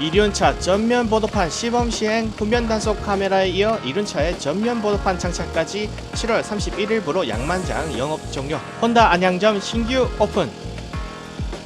이륜차 전면 보도판 시범 시행 후면 단속 카메라에 이어 이륜차의 전면 보도판 장착까지 7월 31일부로 양만장 영업 종료. 혼다 안양점 신규 오픈.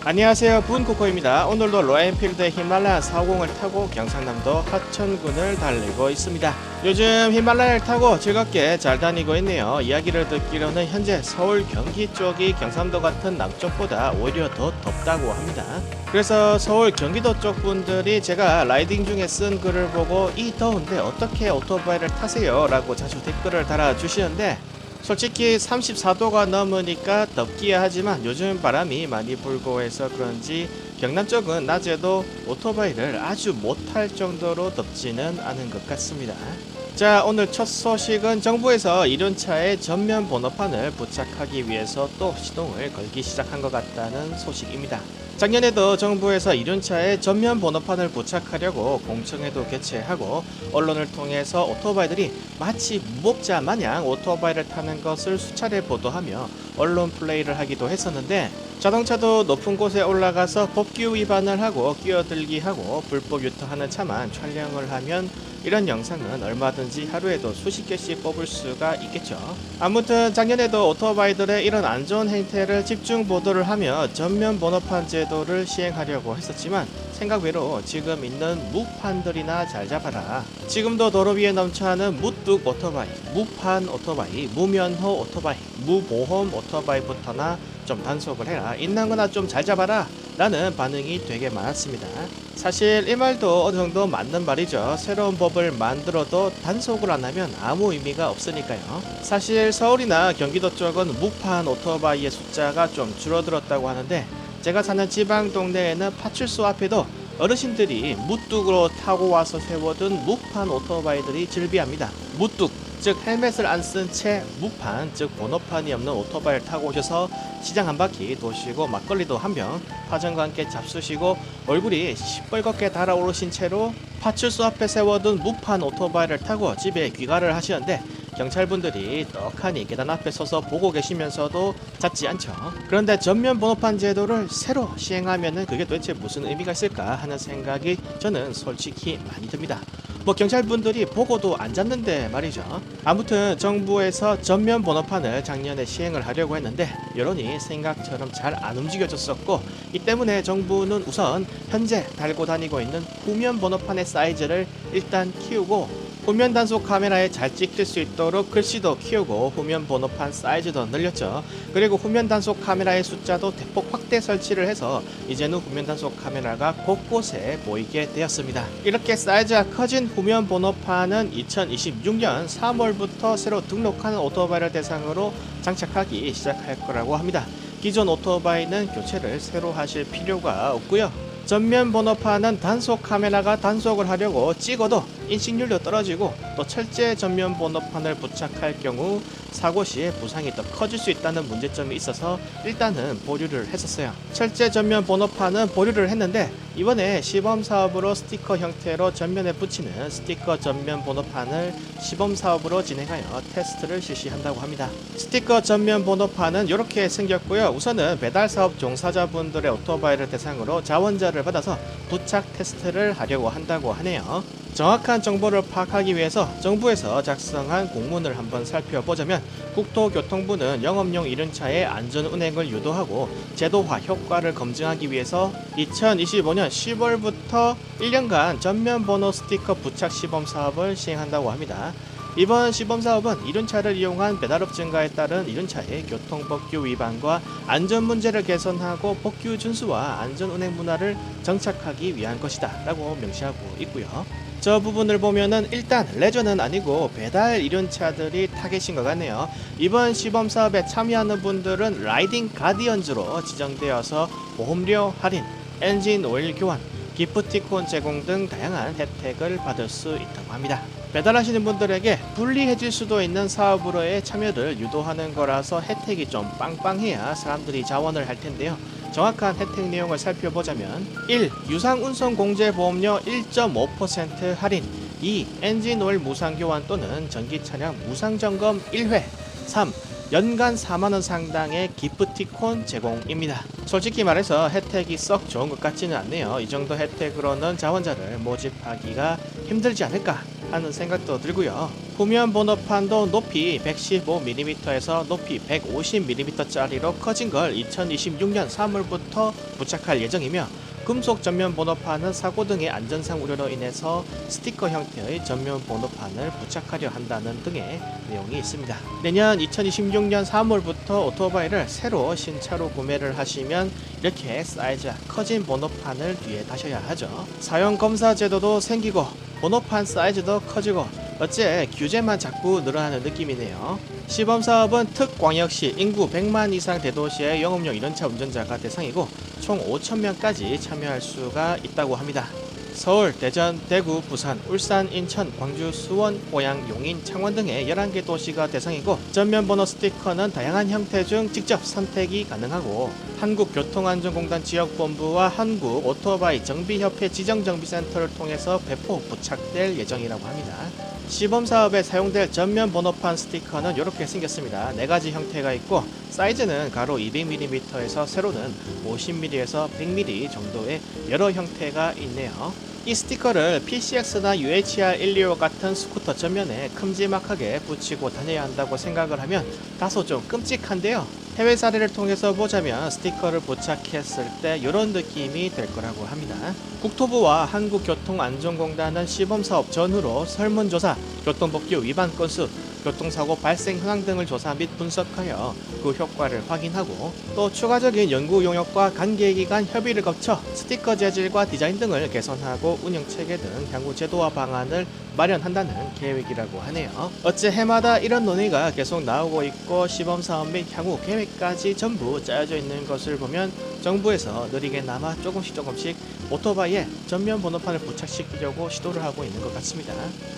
안녕하세요 분코코입니다. 오늘도 로엔필드의 히말라야 40을 타고 경상남도 하천군을 달리고 있습니다. 요즘 히말라야를 타고 즐겁게 잘 다니고 있네요. 이야기를 듣기로는 현재 서울 경기 쪽이 경상도 같은 남쪽보다 오히려 더 덥다고 합니다. 그래서 서울 경기도 쪽 분들이 제가 라이딩 중에 쓴 글을 보고 이 더운데 어떻게 오토바이를 타세요? 라고 자주 댓글을 달아주시는데 솔직히 34도가 넘으니까 덥기야 하지만 요즘 바람이 많이 불고 해서 그런지 경남 쪽은 낮에도 오토바이를 아주 못할 정도로 덥지는 않은 것 같습니다. 자 오늘 첫 소식은 정부에서 이륜차의 전면 번호판을 부착하기 위해서 또 시동을 걸기 시작한 것 같다는 소식입니다. 작년에도 정부에서 이륜차에 전면 번호판을 부착하려고 공청회도 개최하고 언론을 통해서 오토바이들이 마치 무법자 마냥 오토바이를 타는 것을 수차례 보도하며 언론 플레이를 하기도 했었는데 자동차도 높은 곳에 올라가서 법규 위반을 하고 끼어들기 하고 불법 유턴하는 차만 촬영을 하면 이런 영상은 얼마든지 하루에도 수십 개씩 뽑을 수가 있겠죠. 아무튼 작년에도 오토바이들의 이런 안 좋은 행태를 집중 보도를 하며 전면 번호판 제도를 시행하려고 했었지만 생각 외로 지금 있는 무판들이나 잘 잡아라. 지금도 도로 위에 넘쳐나는 무뚝 오토바이, 무판 오토바이, 무면허 오토바이, 무보험 오토바이부터나 좀 단속을 해라. 있는 거나 좀 잘 잡아라. 라는 반응이 되게 많았습니다. 사실 이 말도 어느 정도 맞는 말이죠. 새로운 법을 만들어도 단속을 안 하면 아무 의미가 없으니까요. 사실 서울이나 경기도 쪽은 무판 오토바이의 숫자가 좀 줄어들었다고 하는데 제가 사는 지방 동네에는 파출소 앞에도 어르신들이 무뚝으로 타고 와서 세워둔 무판 오토바이들이 즐비합니다. 무뚝, 즉 헬멧을 안 쓴 채 무판, 즉 번호판이 없는 오토바이를 타고 오셔서 시장 한 바퀴 도시고 막걸리도 한 병, 파전과 함께 잡수시고 얼굴이 시뻘겋게 달아오르신 채로 파출소 앞에 세워둔 무판 오토바이를 타고 집에 귀가를 하시는데 경찰분들이 떡하니 계단 앞에 서서 보고 계시면서도 잡지 않죠. 그런데 전면 번호판 제도를 새로 시행하면은 그게 도대체 무슨 의미가 있을까 하는 생각이 저는 솔직히 많이 듭니다. 뭐 경찰분들이 보고도 안 잡는데 말이죠. 아무튼 정부에서 전면 번호판을 작년에 시행을 하려고 했는데 여론이 생각처럼 잘 안 움직여졌었고 이 때문에 정부는 우선 현재 달고 다니고 있는 후면 번호판의 사이즈를 일단 키우고 후면 단속 카메라에 잘 찍힐 수 있도록 글씨도 키우고 후면 번호판 사이즈도 늘렸죠. 그리고 후면 단속 카메라의 숫자도 대폭 확대 설치를 해서 이제는 후면 단속 카메라가 곳곳에 보이게 되었습니다. 이렇게 사이즈가 커진 후면 번호판은 2026년 3월부터 새로 등록하는 오토바이를 대상으로 장착하기 시작할 거라고 합니다. 기존 오토바이는 교체를 새로 하실 필요가 없고요. 전면 번호판은 단속 카메라가 단속을 하려고 찍어도 인식률도 떨어지고 또 철제 전면 번호판을 부착할 경우 사고 시에 부상이 더 커질 수 있다는 문제점이 있어서 일단은 보류를 했었어요. 철제 전면 번호판은 보류를 했는데 이번에 시범 사업으로 스티커 형태로 전면에 붙이는 스티커 전면 번호판을 시범 사업으로 진행하여 테스트를 실시한다고 합니다. 스티커 전면 번호판은 이렇게 생겼고요. 우선은 배달 사업 종사자분들의 오토바이를 대상으로 자원자를 받아서 부착 테스트를 하려고 한다고 하네요. 정확한 정보를 파악하기 위해서 정부에서 작성한 공문을 한번 살펴보자면 국토교통부는 영업용 이륜차의 안전 운행을 유도하고 제도화 효과를 검증하기 위해서 2025년 10월부터 1년간 전면 번호 스티커 부착 시범 사업을 시행한다고 합니다. 이번 시범 사업은 이륜차를 이용한 배달업 증가에 따른 이륜차의 교통법규 위반과 안전 문제를 개선하고 법규 준수와 안전 운행 문화를 정착하기 위한 것이다 라고 명시하고 있고요. 저 부분을 보면은 일단 레저는 아니고 배달 이륜차들이 타겟인 것 같네요. 이번 시범 사업에 참여하는 분들은 라이딩 가디언즈로 지정되어서 보험료 할인, 엔진 오일 교환, 기프티콘 제공 등 다양한 혜택을 받을 수 있다고 합니다. 배달하시는 분들에게 불리해질 수도 있는 사업으로의 참여를 유도하는 거라서 혜택이 좀 빵빵해야 사람들이 자원을 할 텐데요. 정확한 혜택 내용을 살펴보자면 1. 유상 운송 공제 보험료 1.5% 할인 2. 엔진 오일 무상 교환 또는 전기 차량 무상 점검 1회 3. 연간 4만원 상당의 기프티콘 제공입니다. 솔직히 말해서 혜택이 썩 좋은 것 같지는 않네요. 이 정도 혜택으로는 자원자를 모집하기가 힘들지 않을까 하는 생각도 들고요. 후면 번호판도 높이 115mm에서 높이 150mm짜리로 커진 걸 2026년 3월부터 부착할 예정이며 금속 전면 번호판은 사고 등의 안전상 우려로 인해서 스티커 형태의 전면 번호판을 부착하려 한다는 등의 내용이 있습니다. 내년 2026년 3월부터 오토바이를 새로 신차로 구매를 하시면 이렇게 사이즈가 커진 번호판을 뒤에 다셔야 하죠. 사용 검사 제도도 생기고 번호판 사이즈도 커지고 어째 규제만 자꾸 늘어나는 느낌이네요. 시범 사업은 특광역시 인구 100만 이상 대도시의 영업용 이륜차 운전자가 대상이고 총 5천 명까지 참여할 수가 있다고 합니다. 서울, 대전, 대구, 부산, 울산, 인천, 광주, 수원, 고양, 용인, 창원 등의 11개 도시가 대상이고 전면 번호 스티커는 다양한 형태 중 직접 선택이 가능하고 한국교통안전공단 지역본부와 한국 오토바이 정비협회 지정정비센터를 통해서 배포 부착될 예정이라고 합니다. 시범 사업에 사용될 전면 번호판 스티커는 이렇게 생겼습니다. 네 가지 형태가 있고 사이즈는 가로 200mm에서 세로는 50mm에서 100mm 정도의 여러 형태가 있네요. 이 스티커를 PCX나 UHR 125 같은 스쿠터 전면에 큼지막하게 붙이고 다녀야 한다고 생각을 하면 다소 좀 끔찍한데요. 해외 사례를 통해서 보자면 스티커를 부착했을 때 이런 느낌이 될 거라고 합니다. 국토부와 한국교통안전공단은 시범사업 전후로 설문조사, 교통법규 위반 건수, 교통사고 발생 현황 등을 조사 및 분석하여 그 효과를 확인하고 또 추가적인 연구 용역과 관계기관 협의를 거쳐 스티커 재질과 디자인 등을 개선하고 운영 체계 등 향후 제도와 방안을 마련한다는 계획이라고 하네요. 어째 해마다 이런 논의가 계속 나오고 있고 시범 사업 및 향후 계획까지 전부 짜여져 있는 것을 보면 정부에서 느리게나마 조금씩 조금씩 오토바이에 전면 번호판을 부착시키려고 시도를 하고 있는 것 같습니다.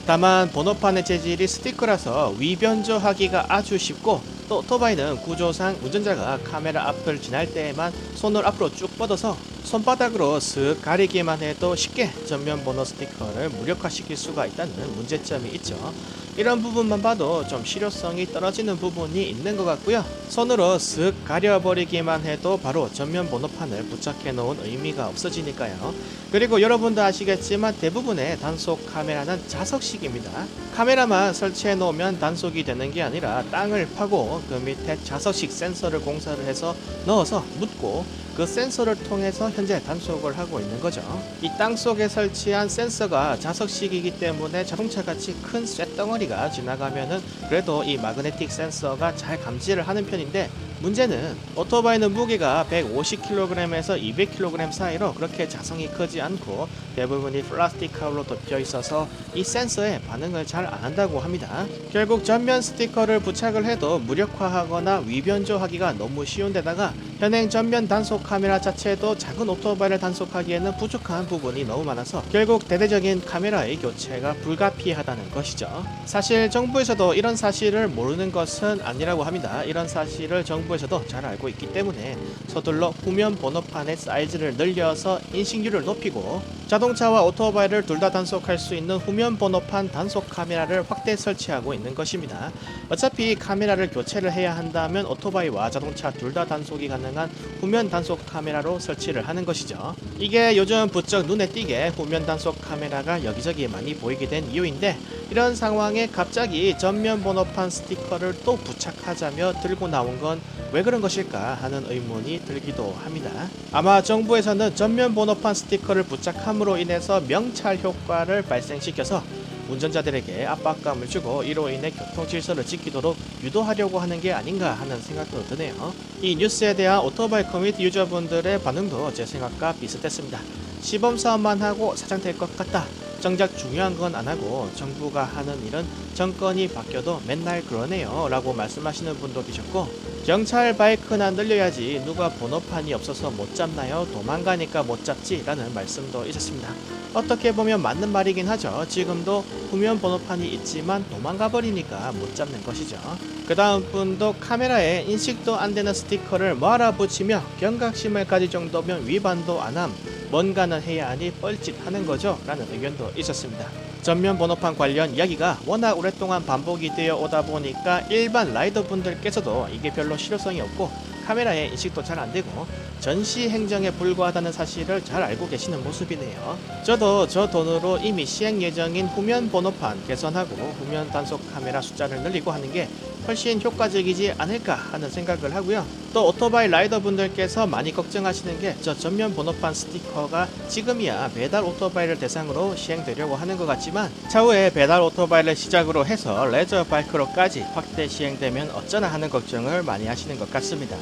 다만 번호판의 재질이 스티커라서 위변조하기가 아주 쉽고 또 오토바이는 구조상 운전자가 카메라 앞을 지날 때에만 손을 앞으로 쭉 뻗어서 손바닥으로 슥 가리기만 해도 쉽게 전면 번호 스티커를 무력화시킬 수가 있다는 문제점이 있죠. 이런 부분만 봐도 좀 실효성이 떨어지는 부분이 있는 것 같고요. 손으로 슥 가려버리기만 해도 바로 전면 번호판을 부착해 놓은 의미가 없어지니까요. 그리고 여러분도 아시겠지만 대부분의 단속 카메라는 자석식입니다. 카메라만 설치해 놓으면 단속이 되는 게 아니라 땅을 파고 그 밑에 자석식 센서를 공사를 해서 넣어서 묻고 그 센서를 통해서 현재 단속을 하고 있는 거죠. 이 땅 속에 설치한 센서가 자석식이기 때문에 자동차 같이 큰 쇳덩어리가 지나가면은 그래도 이 마그네틱 센서가 잘 감지를 하는 편인데 문제는 오토바이는 무게가 150kg에서 200kg 사이로 그렇게 자성이 크지 않고 대부분이 플라스틱 하울로 덮여 있어서 이 센서에 반응을 잘 안 한다고 합니다. 결국 전면 스티커를 부착을 해도 무력화하거나 위변조하기가 너무 쉬운데다가 현행 전면 단속 카메라 자체도 작은 오토바이를 단속하기에는 부족한 부분이 너무 많아서 결국 대대적인 카메라의 교체가 불가피하다는 것이죠. 사실 정부에서도 이런 사실을 모르는 것은 아니라고 합니다. 이런 사실을 정부에서도 잘 알고 있기 때문에 서둘러 후면 번호판의 사이즈를 늘려서 인식률을 높이고 자동차와 오토바이를 둘 다 단속할 수 있는 후면 번호판 단속 카메라를 확대 설치하고 있는 것입니다. 어차피 카메라를 교체를 해야 한다면 오토바이와 자동차 둘 다 단속이 가능한 후면 단속 카메라로 설치를 하는 것이죠. 이게 요즘 부쩍 눈에 띄게 후면 단속 카메라가 여기저기 많이 보이게 된 이유인데 이런 상황에 갑자기 전면 번호판 스티커를 또 부착하자며 들고 나온 건 왜 그런 것일까 하는 의문이 들기도 합니다. 아마 정부에서는 전면 번호판 스티커를 부착함으로 인해서 명찰 효과를 발생시켜서 운전자들에게 압박감을 주고 이로 인해 교통 질서를 지키도록 유도하려고 하는 게 아닌가 하는 생각도 드네요. 이 뉴스에 대한 오토바이 커뮤니티 유저분들의 반응도 제 생각과 비슷했습니다. 시범 사업만 하고 사장 될 것 같다. 정작 중요한 건 안 하고 정부가 하는 일은 정권이 바뀌어도 맨날 그러네요 라고 말씀하시는 분도 계셨고 경찰 바이크나 늘려야지 누가 번호판이 없어서 못 잡나요? 도망가니까 못 잡지? 라는 말씀도 있었습니다. 어떻게 보면 맞는 말이긴 하죠. 지금도 후면 번호판이 있지만 도망가 버리니까 못 잡는 것이죠. 그 다음 분도 카메라에 인식도 안 되는 스티커를 몰아붙이며 경각심을 가질 정도면 위반도 안함 뭔가는 해야 하니 뻘짓하는 거죠 라는 의견도 있었습니다 전면 번호판 관련 이야기가 워낙 오랫동안 반복이 되어 오다 보니까 일반 라이더 분들께서도 이게 별로 실효성이 없고 카메라에 인식도 잘 안 되고 전시 행정에 불과하다는 사실을 잘 알고 계시는 모습이네요. 저도 저 돈으로 이미 시행 예정인 후면 번호판 개선하고 후면 단속 카메라 숫자를 늘리고 하는 게 훨씬 효과적이지 않을까 하는 생각을 하고요. 또 오토바이 라이더 분들께서 많이 걱정하시는 게 저 전면 번호판 스티커가 지금이야 배달 오토바이를 대상으로 시행되려고 하는 것 같지만 차후에 배달 오토바이를 시작으로 해서 레저 바이크로까지 확대 시행되면 어쩌나 하는 걱정을 많이 하시는 것 같습니다.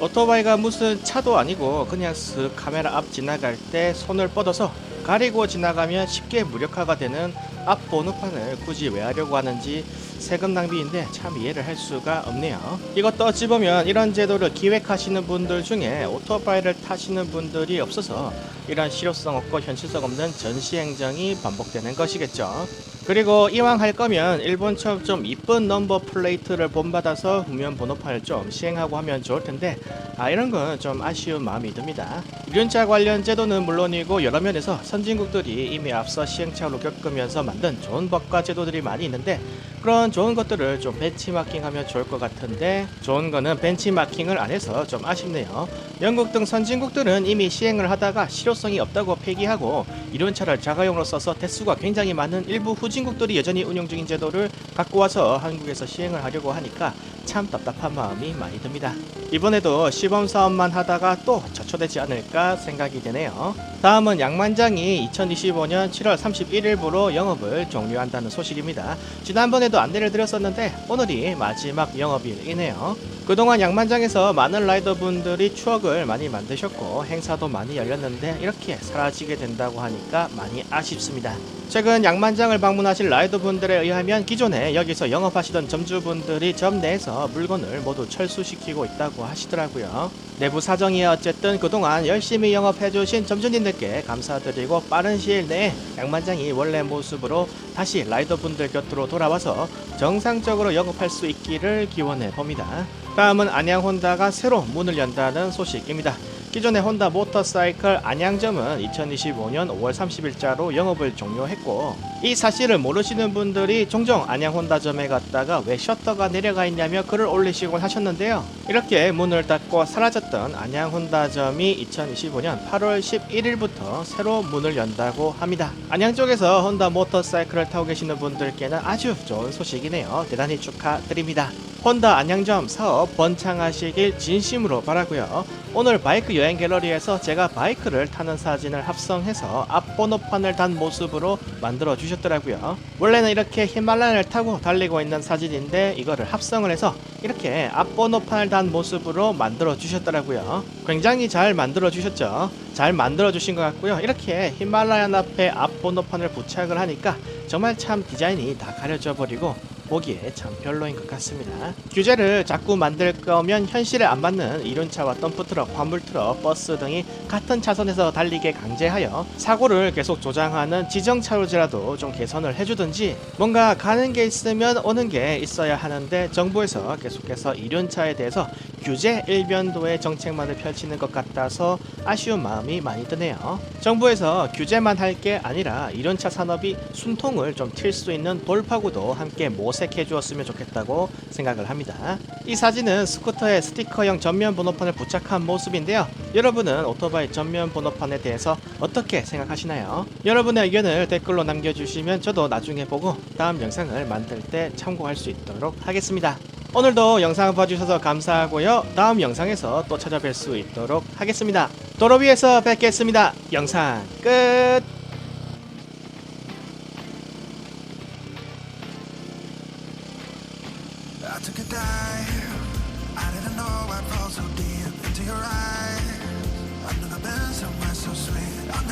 오토바이가 무슨 차도 아니고 그냥 쓱 카메라 앞 지나갈 때 손을 뻗어서 가리고 지나가면 쉽게 무력화가 되는 앞 번호판을 굳이 왜 하려고 하는지 세금 낭비인데 참 이해를 할 수가 없네요. 이것도 어찌 보면 이런 제도를 기획하시는 분들 중에 오토바이를 타시는 분들이 없어서 이런 실효성 없고 현실성 없는 전시 행정이 반복되는 것이겠죠. 그리고 이왕 할 거면 일본처럼 좀 이쁜 넘버 플레이트를 본받아서 후면 번호판을 좀 시행하고 하면 좋을 텐데 아 이런 건 좀 아쉬운 마음이 듭니다. 유륜차 관련 제도는 물론이고 여러 면에서 선진국들이 이미 앞서 시행착오를 겪으면서 만든 좋은 법과 제도들이 많이 있는데 그런 좋은 것들을 좀 벤치마킹하면 좋을 것 같은데 좋은 거는 벤치마킹을 안 해서 좀 아쉽네요. 영국 등 선진국들은 이미 시행을 하다가 실효성이 없다고 폐기하고 이륜차를 자가용으로 써서 대수가 굉장히 많은 일부 후진 국들이 여전히 운영 중인 제도를 갖고 와서 한국에서 시행을 하려고 하니까 참 답답한 마음이 많이 듭니다. 이번에도 시범 사업만 하다가 또 저초되지 않을까 생각이 되네요. 다음은 양만장이 2025년 7월 31일부로 영업을 종료한다는 소식입니다. 지난번에도 안내를 드렸었는데 오늘이 마지막 영업일이네요. 그동안 양만장에서 많은 라이더분들이 추억을 많이 만드셨고 행사도 많이 열렸는데 이렇게 사라지게 된다고 하니까 많이 아쉽습니다. 최근 양만장을 방문하신 라이더분들에 의하면 기존에 여기서 영업하시던 점주분들이 점 내에서 물건을 모두 철수시키고 있다고 하시더라고요. 내부 사정이야 어쨌든 그동안 열심히 영업해주신 점주님들께 감사드리고 빠른 시일 내에 양만장이 원래 모습으로 다시 라이더분들 곁으로 돌아와서 정상적으로 영업할 수 있기를 기원해 봅니다. 다음은 안양 혼다가 새로 문을 연다는 소식입니다. 기존의 혼다 모터사이클 안양점은 2025년 5월 30일자로 영업을 종료했고 이 사실을 모르시는 분들이 종종 안양 혼다점에 갔다가 왜 셔터가 내려가 있냐며 글을 올리시곤 하셨는데요. 이렇게 문을 닫고 사라졌던 안양 혼다점이 2025년 8월 11일부터 새로 문을 연다고 합니다. 안양 쪽에서 혼다 모터사이클을 타고 계시는 분들께는 아주 좋은 소식이네요. 대단히 축하드립니다. 혼다 안양점 사업 번창하시길 진심으로 바라고요. 오늘 바이크 여행 갤러리에서 제가 바이크를 타는 사진을 합성해서 앞 번호판을 단 모습으로 만들어 주셨더라고요. 원래는 이렇게 히말라야를 타고 달리고 있는 사진인데 이거를 합성을 해서 이렇게 앞 번호판을 단 모습으로 만들어 주셨더라고요. 굉장히 잘 만들어 주셨죠. 잘 만들어 주신 것 같고요. 이렇게 히말라야 앞에 앞 번호판을 부착을 하니까 정말 참 디자인이 다 가려져 버리고 보기에 참 별로인 것 같습니다. 규제를 자꾸 만들 거면 현실에 안 맞는 이륜차와 덤프트럭, 화물트럭, 버스 등이 같은 차선에서 달리게 강제하여 사고를 계속 조장하는 지정차로제라도 좀 개선을 해주든지 뭔가 가는 게 있으면 오는 게 있어야 하는데 정부에서 계속해서 이륜차에 대해서 규제 일변도의 정책만을 펼치는 것 같아서 아쉬운 마음이 많이 드네요. 정부에서 규제만 할 게 아니라 이륜차 산업이 숨통을 좀 튈 수 있는 돌파구도 함께 모색해 주었으면 좋겠다고 생각을 합니다. 이 사진은 스쿠터에 스티커형 전면 번호판을 부착한 모습인데요. 여러분은 오토바이 전면 번호판에 대해서 어떻게 생각하시나요? 여러분의 의견을 댓글로 남겨주시면 저도 나중에 보고 다음 영상을 만들 때 참고할 수 있도록 하겠습니다. 오늘도 영상 봐주셔서 감사하고요. 다음 영상에서 또 찾아뵐 수 있도록 하겠습니다. 도로 위에서 뵙겠습니다. 영상 끝!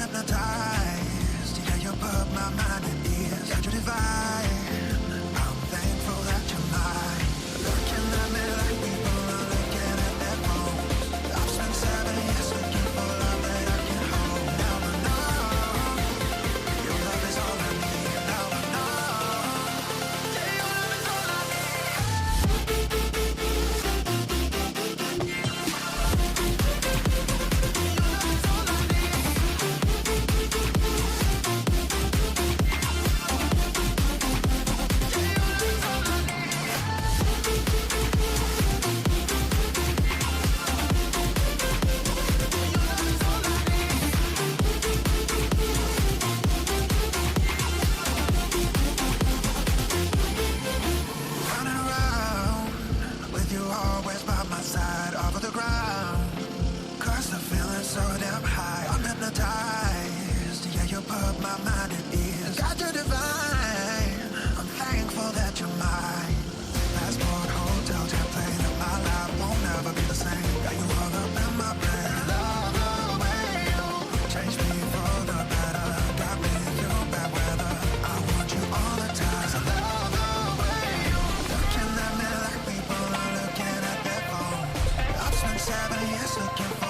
hypnotized Yes, looking for